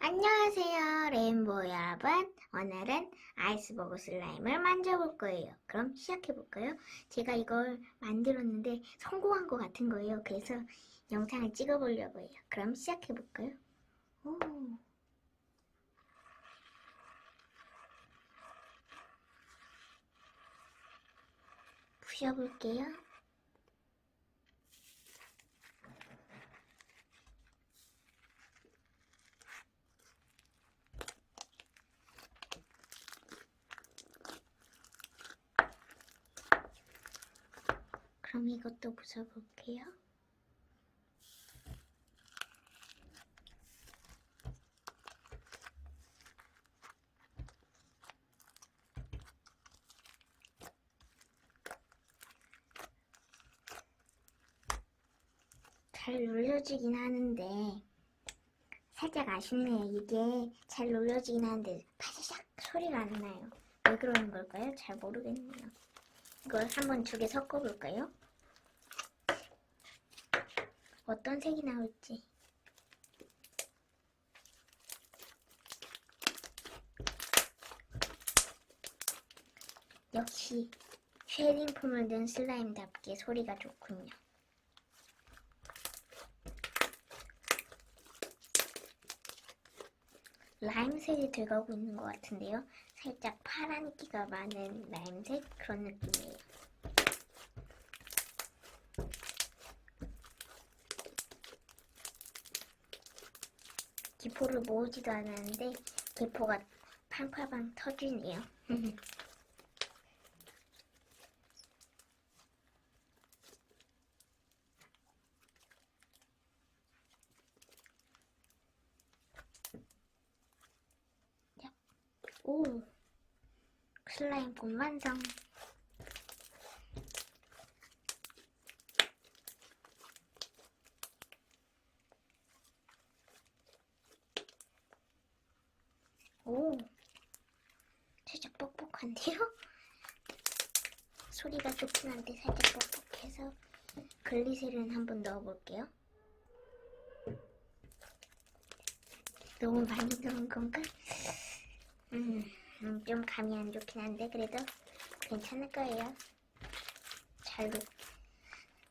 안녕하세요, 레인보우 여러분. 오늘은 아이스버거 슬라임을 만져볼 거예요. 그럼 시작해볼까요? 제가 이걸 만들었는데 성공한 것 같은 거예요. 그래서 영상을 찍어보려고 해요. 그럼 시작해볼까요? 오. 부셔볼게요. 그럼 이것도 부숴볼게요. 잘 눌려지긴 하는데 살짝 아쉽네요. 이게 잘 눌려지긴 하는데 파샤샥 소리가 안 나요. 왜 그러는 걸까요? 잘 모르겠네요. 이걸 한번 두 개 섞어볼까요? 어떤 색이 나올지. 역시 쉐딩 폼을 넣은 슬라임답게 소리가 좋군요. 라임색이 들어가고 있는 것 같은데요. 살짝 파란 기가 많은 라임색 그런 느낌이에요. 기포를 모으지도 않았는데 기포가 팡팡팡 터지네요. 오, 슬라임 꽃 완성. 오, 살짝 뻑뻑한데요? 소리가 좋긴 한데 살짝 뻑뻑해서 글리세린 한번 넣어볼게요. 너무 많이 넣은 건가? 음, 음, 좀 감이 안 좋긴 한데 그래도 괜찮을 거예요. 잘, 녹-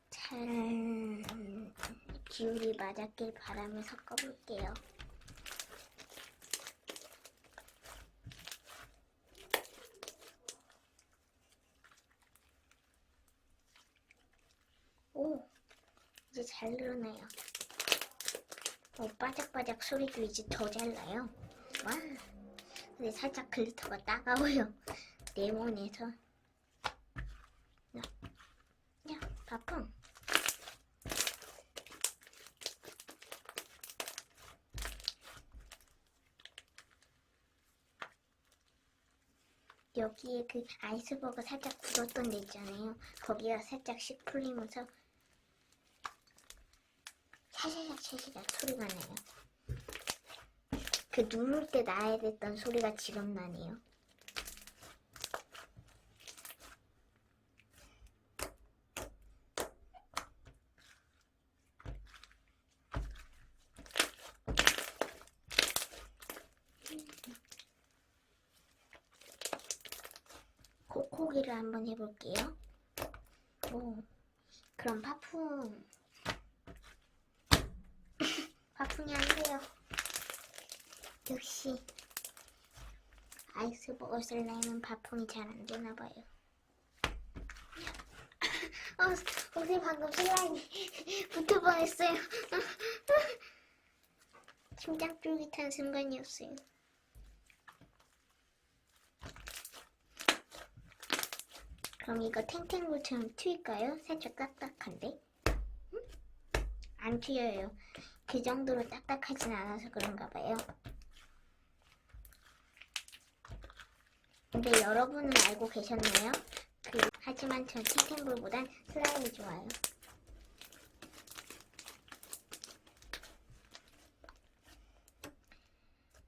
잘 음, 기울이 맞았길 바라며 섞어볼게요. 오, 이제 잘 늘어나요. 오, 바짝바짝 소리도 이제 더 잘 나요. 와. 근데 살짝 글리터가 따가워요. 네모내서. 야, 야, 바풍. 여기에 그 아이스버거 살짝 굳었던 데 있잖아요. 거기가 살짝씩 풀리면서 샤샤샥 샤샤샥 소리가 나요. 그 누를 때 나야 됐던 소리가 지금 나네요. 코코기를 한번 해볼게요. 오, 그럼 파풍. 파풍이 안 돼요. 역시 아이스버거 슬라임은 바풍이 잘 안 되나 봐요. 어, 옷에 방금 슬라임이 붙을 뻔했어요. 심장 쫄깃한 순간이었어요. 그럼 이거 탱탱볼처럼 튀일까요? 살짝 딱딱한데? 응? 안 튀어요. 그 정도로 딱딱하진 않아서 그런가 봐요. 근데 여러분은 알고 계셨나요? 그, 하지만 전 탱탱볼보단 슬라임이 좋아요.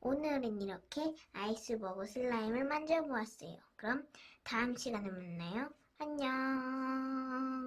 오늘은 이렇게 아이스버거 슬라임을 만져보았어요. 그럼 다음 시간에 만나요. 안녕.